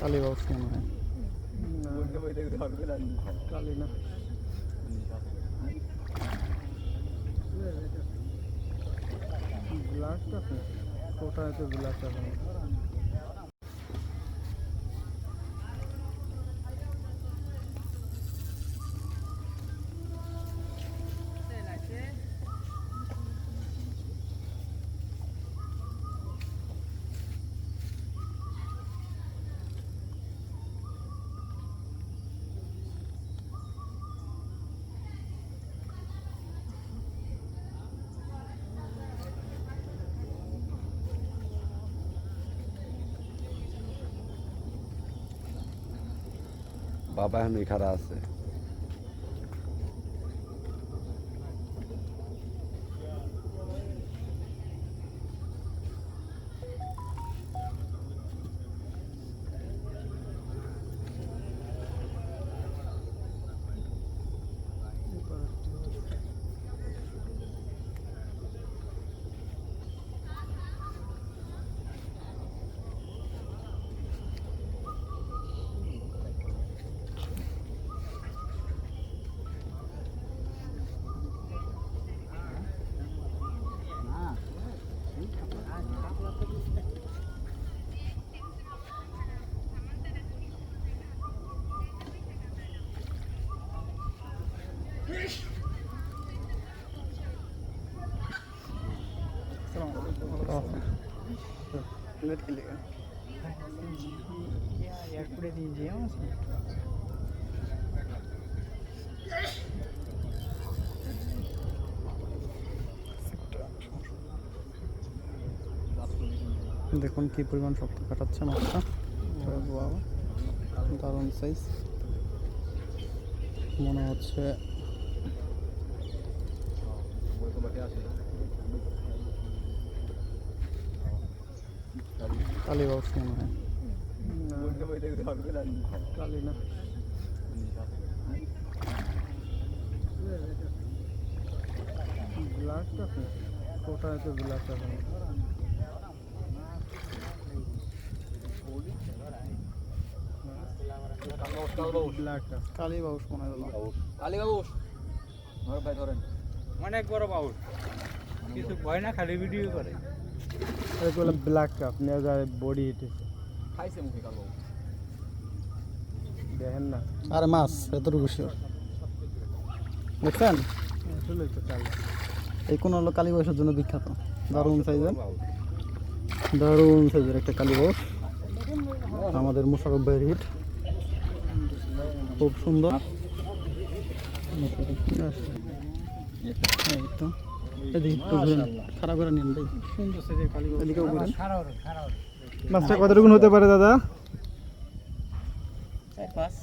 কালী বাউস মনে হয়। কালী না ব্লাডটা কোথায় তো ব্লাডটা বাবা এখন খারা আছে। দেখুন কি পরিমাণ শক্ত কাটাচ্ছে মাছটা। দারুণ সাইজ মনে হচ্ছে কালী বাউস মনে হয়। কালী না ব্লাডটা কোথায় তো ব্লাডটা কালী বাউস মনে হয় অনেক বড় বাউল কিছু ভয় না খালি ভিডিও করে। এটা বলে ব্ল্যাক কাপ নেওয়া বডি হিটেছে। দেখেন না। আরে মাছ এতটুকু শিওর দেখছেন? আসলে তো কাল এই কোন হলো কালী বয়সের জন্য বিখ্যাত। দারুণ সাইজের দারুণ সাইজের একটা কালী বয়স আমাদের মুশারফ ভাইয়ের হিট খুব সুন্দর। এই তো এদিকে একটু ঘুরেন খারাপ করে নিন ভাই। সুন্দর সাইজের কালী এদিকেও ঘুরেন মাছটা কতটুকুন হতে পারে দাদা? পাঁচ।